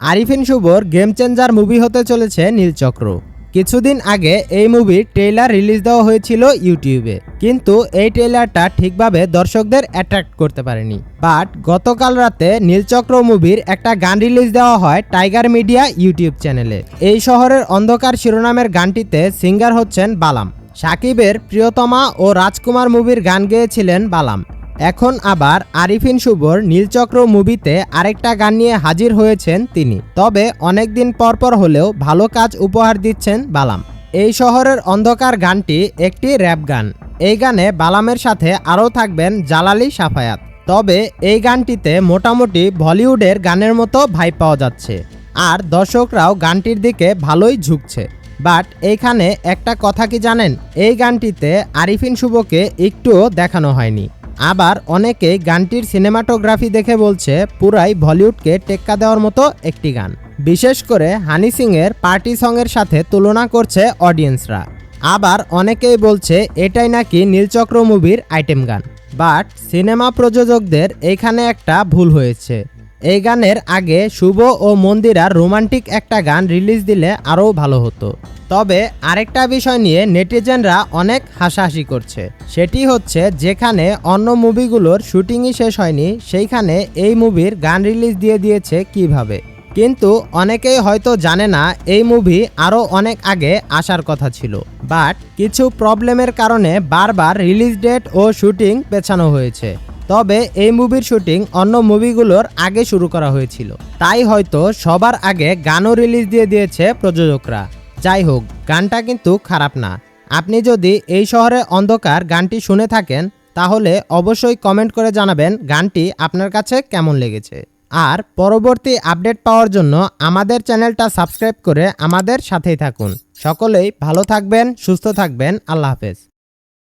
আরিফিন শুভর game changer movie হতে চলেছে নীলচক্র কিছুদিন আগে এই মুভির ট্রেলার রিলিজ দেওয়া হয়েছিল ইউটিউবে কিন্তু এই ট্রেলারটা ঠিকভাবে দর্শকদের অ্যাট্রাক্ট করতে পারেনি। বাট গতকাল রাতে নীলচক্র মুভির একটা গান রিলিজ দেওয়া হয় টাইগার মিডিয়া ইউটিউব চ্যানেলে এই শহরের অন্ধকার শিরোনামের গানটিতে সিঙ্গার হচ্ছেন বালাম। সাকিবের প্রিয়তমা ও রাজকুমার মুভির গান গেয়েছিলেন বালাম। এখন আবার আরিফিন শুভর নীলচক্র মুভিতে আরেকটা গান নিয়ে হাজির হয়েছেন তিনি। তবে অনেকদিন পরপর হলেও ভালো কাজ উপহার দিচ্ছেন বালাম। এই শহরের অন্ধকার গানটি একটি র্যাপ গান। এই গানে বালামের সাথে আরও থাকবেন জালালি সাফায়াত। তবে এই গানটিতে মোটামুটি বলিউডের গানের মতো ভাই পাওয়া যাচ্ছে। আর দর্শকরাও গানটির দিকে ভালোই ঝুঁকছে। বাট এইখানে একটা কথা কি জানেন? এই গানটিতে আরিফিন শুভকে একটুও দেখানো হয়নি। আবার অনেকেই গানটির সিনেমাটোগ্রাফি দেখে বলছে পুরাই বলিউডকে টেক্কা দেওয়ার মতো একটি গান। বিশেষ করে হানি সিংয়ের পার্টি সংয়ের সাথে তুলনা করছে অডিয়েন্সরা। আবার অনেকেই বলছে এটাই নাকি নীলচক্র মুভির আইটেম গান। বাট সিনেমা প্রযোজকদের এখানে একটা ভুল হয়েছে। এই গানের আগে শুভ ও মন্দিরার রোমান্টিক একটা গান রিলিজ দিলে আরও ভালো হতো। তবে আরেকটা বিষয় নিয়ে নেটিজেনরা অনেক হাসাহাসি করছে। সেটি হচ্ছে যেখানে অন্য মুভিগুলোর শুটিংই শেষ হয়নি, সেইখানে এই মুভির গান রিলিজ দিয়ে দিয়েছে কীভাবে। কিন্তু অনেকেই হয়তো জানে না, এই মুভি আরও অনেক আগে আসার কথা ছিল। বাট কিছু প্রবলেমের কারণে বারবার রিলিজ ডেট ও শুটিং পেছানো হয়েছে। তবে এই মুভির শুটিং অন্য মুভিগুলোর আগে শুরু করা হয়েছিল। তাই হয়তো সবার আগে গানও রিলিজ দিয়ে দিয়েছে প্রযোজকরা। যাই হোক, গানটা কিন্তু খারাপ না। আপনি যদি এই শহরে অন্ধকার গানটি শুনে থাকেন, তাহলে অবশ্যই কমেন্ট করে জানাবেন গানটি আপনার কাছে কেমন লেগেছে। আর পরবর্তী আপডেট পাওয়ার জন্য আমাদের চ্যানেলটা সাবস্ক্রাইব করে আমাদের সাথেই থাকুন। সকলেই ভালো থাকবেন, সুস্থ থাকবেন। আল্লাহ হাফেজ।